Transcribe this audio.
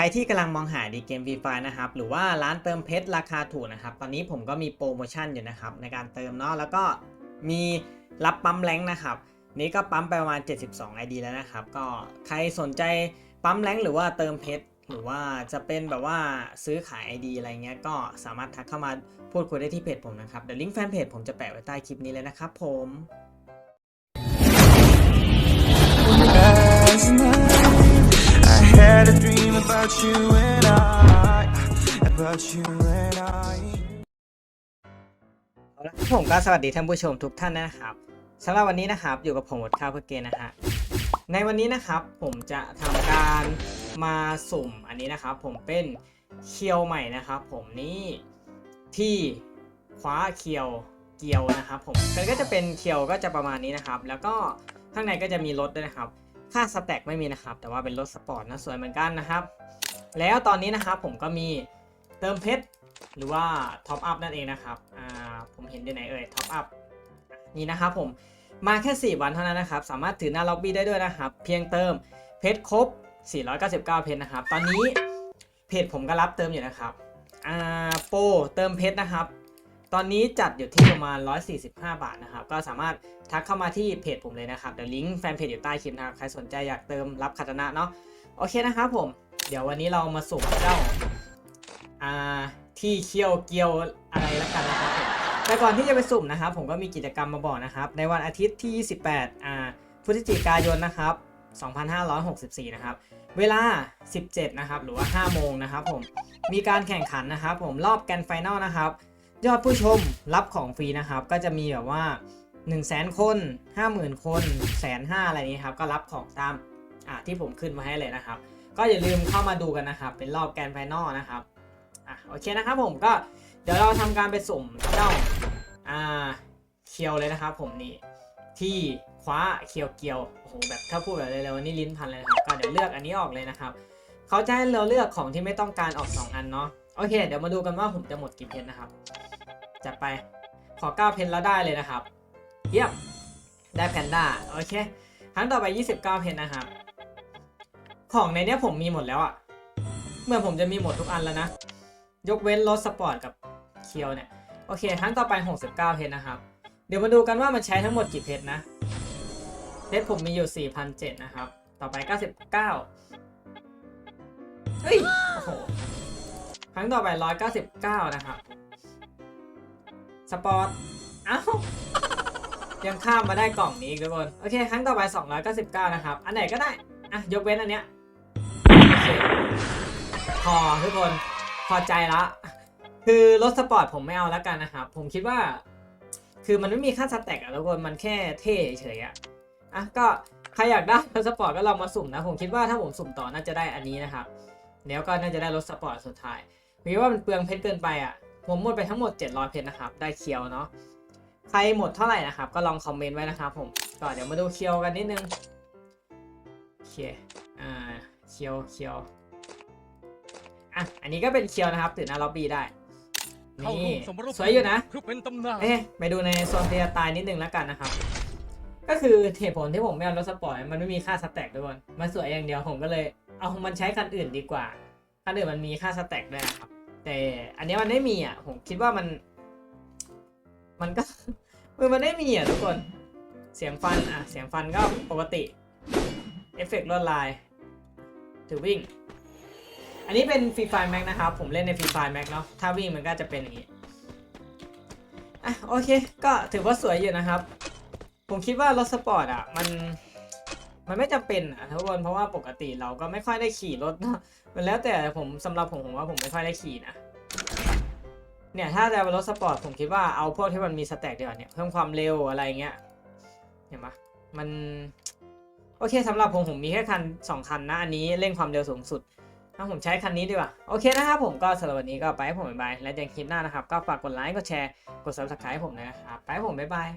ใครที่กำลังมองหาดีเกมฟรีไฟนะครับ หรือว่าร้านเติมเพชรราคาถูกนะครับ ตอนนี้ผมก็มีโปรโมชั่นอยู่นะครับ ในการเติมเนาะแล้วก็มีรับปั๊มแรงนะครับ นี้ก็ปั๊มไปประมาณ 72 ID แล้วนะครับ ก็ใครสนใจปั๊มแรงหรือว่าเติมเพชรหรือว่าจะเป็นแบบว่าซื้อขาย ID อะไรเงี้ยก็สามารถทักเข้ามาพูดคุยได้ที่เพจผมนะครับเดี๋ยวลิงก์แฟนเพจผมจะแปะไว้ใต้คลิปนี้เลยนะครับผม you and I, about you and I. เอาละผมก็สวัสดีท่านผู้ชมทุกท่านนะครับสำหรับวันนี้นะครับอยู่กับผมวดข้าวเพื่อเกณฑ์นะฮะในวันนี้นะครับผมจะทำการมาสุ่มอันนี้นะครับ ผมเป็นเคียวใหม่นะครับ ผมนี่ที่คว้าเคียวเกียวนะครับผมมันก็จะเป็นเคียวก็จะประมาณนี้นะครับ แล้วก็ข้างในก็จะมีรถด้วยนะครับ ค่าสแต็กไม่มีนะครับ แต่ว่าเป็นรถสปอร์ตนะสวยเหมือนกันนะครับ แล้วตอนนี้นะครับผมก็มีเติมเพชรหรือว่าท็อปอัพนั่นเองนะครับอ่าผมเห็นที่ไหนเอ่ยท็อปอัพนี่นะครับผมมาแค่ 4 วันเท่านั้นนะครับ สามารถถือหน้าล็อบบี้ได้ด้วยนะครับ เพียงเติมเพชรครบ 499 เพชรนะครับ ตอนนี้เพจผมก็รับเติมอยู่นะครับอ่าโปรเติมเพชรนะครับ ตอนนี้จัดอยู่ที่ประมาณ 145 บาทนะครับ ก็สามารถทักเข้ามาที่เพจผมเลยนะครับ เดี๋ยวลิงก์แฟนเพจอยู่ใต้คลิปนะครับ ใครสนใจอยากเติมรับคาตนะเนาะ โอเคนะครับผม เดี๋ยววันนี้เรามาสุ่มเจ้าอ่าที่เคี่ยวเกียวอะไรแล้วกันนะครับแต่ก่อนที่จะไปสุ่มนะครับ ผมก็มีกิจกรรมมาบอกนะครับ ในวันอาทิตย์ที่ 28อ่าพฤศจิกายนนะครับ 2564 นะครับ เวลา 17 นะครับ หรือว่า 5 โมงนะครับผม มีการแข่งขันนะครับ ผมรอบแกนไฟแนลนะครับ ยอดผู้ชมรับของฟรีนะครับ ก็จะมีแบบว่า 1 0 0 0 0แสนคน 50,000 คนแสนห้าอะไรนี้ครับ ก็รับของตามอ่าที่ผมขึ้นมาให้เลยนะครับ ก็อย่าลืมเข้ามาดูกันนะครับ เป็นรอบแกรนด์ไฟแนลนะครับอะโอเคนะครับผมก็เดี๋ยวเราทำการไปสุ่มเจ้าอ่าเคียวเลยนะครับ ผมนี่ที่คว้าเคียวเกียวโอ้โหแบบถ้าพูดแบบเร็วๆนี่ลิ้นพันเลยนะครับก็เดี๋ยวเลือกอันนี้ออกเลยนะครับเขาจะให้เราเลือกของที่ไม่ต้องการออก 2 อันเนาะโอเค เดี๋ยวมาดูกันว่าผมจะหมดกี่เพชรนะครับจัดไปขอ9เพชรแล้วได้เลยนะครับ เยี่ยมได้แพนด้าโอเค ครั้งต่อไป 29 เพชรนะครับ ของในเนี้ยผมมีหมดแล้วอะเหมื่อนผมจะมีหมดทุกอันแล้วนะ ยกเว้นรถสปอร์ตกับเคียวเนี่ย โอเคครั้งต่อไป 69 เพชรนะครับ เดี๋ยวมาดูกันว่ามันใช้ทั้งหมดกี่เพชรนะ เพชรผมมีอยู่ 4,007นะครับ ต่อไป 99 เฮ้ย โอ้โห ครั้งต่อไป 199 นะครับ สปอร์ต เอ้ายังข้ามมาได้กล่องนี้อีกทุกคน โอเค ครั้งต่อไป 299 นะครับ อันไหนก็ได้ อะ ยกเว้นอันเนี้ย พอทุกคนพอใจละคือรถสปอร์ตผมไม่เอาแล้วกันนะครับ ผมคิดว่า คือมันไม่มีค่าสแต็กอะทุกคนมันแค่เท่เฉยอะอะก็ใครอยากได้รถสปอร์ตก็ลองมาสุ่มนะ ผมคิดว่าถ้าผมสุ่มต่อน่าจะได้อันนี้นะครับแล้วก็น่าจะได้รถสปอร์ตสุดท้ายผมคิดว่ามันเปลืองเพชรเกินไปอะผมหมดไปทั้งหมด 700 เพชรนะครับ ได้เคียวเนาะใครหมดเท่าไหร่นะครับ ก็ลองคอมเมนต์ไว้นะครับผมก็เดี๋ยวมาดูเคียวกันนิดนึงโอเค เคียวเคียวอะ อันนี้ก็เป็นเคียวนะครับ ตื่นหน้าล็อบบี้ได้เข้านี่ร่วมสมรภูมิสวยอยู่นะคือเป็นตำนานเอ๊ะไปดูในโซนเทียตายนิดนึงแล้วกันนะครับ ก็คือเหตุผลที่ผมไม่เอารถสปอร์ตมันไม่มีค่าสแต็กด้วยก่อนมันสวยอย่างเดียวผมก็เลย เอามันใช้คันอื่นดีกว่าคันอื่นมันมีค่าสแต็กด้วยนะครับ แต่อันเนี้ยมันไม่มีอะ ผมคิดว่ามัน มันก็มือมันไม่มีอะทุกคน เสียงฟันอะ เสียงฟันก็ปกติ เอฟเฟกต์ลวดลาย ถือวิ่ง อันนี้เป็นฟรีไฟแม็กนะครับ ผมเล่นในฟรีไฟแม็กเนาะ ถ้าวิ่งมันก็จะเป็นอย่างนี้ อะโอเค ก็ถือว่าสวยอยู่นะครับ ผมคิดว่ารถสปอร์ตอะมันมันไม่จำเป็นอะทุกคนเพราะว่าปกติเราก็ไม่ค่อยได้ขี่รถเนอะมันแล้วแต่ผมสำหรับผมผมว่าผมไม่ค่อยได้ขี่นะเนี่ยถ้าจะเป็นรถสปอร์ตผมคิดว่าเอาพวกที่มันมีสแต็กดีกว่าเนี่ยเพิ่มความเร็วอะไรเงี้ยเห็นปะมัน โอเคสำหรับผมผมมีแค่คันสองคันนะอันนี้เร่งความเร็วสูงสุดถ้าผมใช้คันนี้ดีกว่า โอเคนะครับผมก็สำหรับวันนี้ก็ไปผมบ๊ายบาย และเจอกันคลิปหน้านะครับ ก็ฝากกดไลค์กดแชร์กด subscribe ให้ผมนะครับไปผมบ๊ายบาย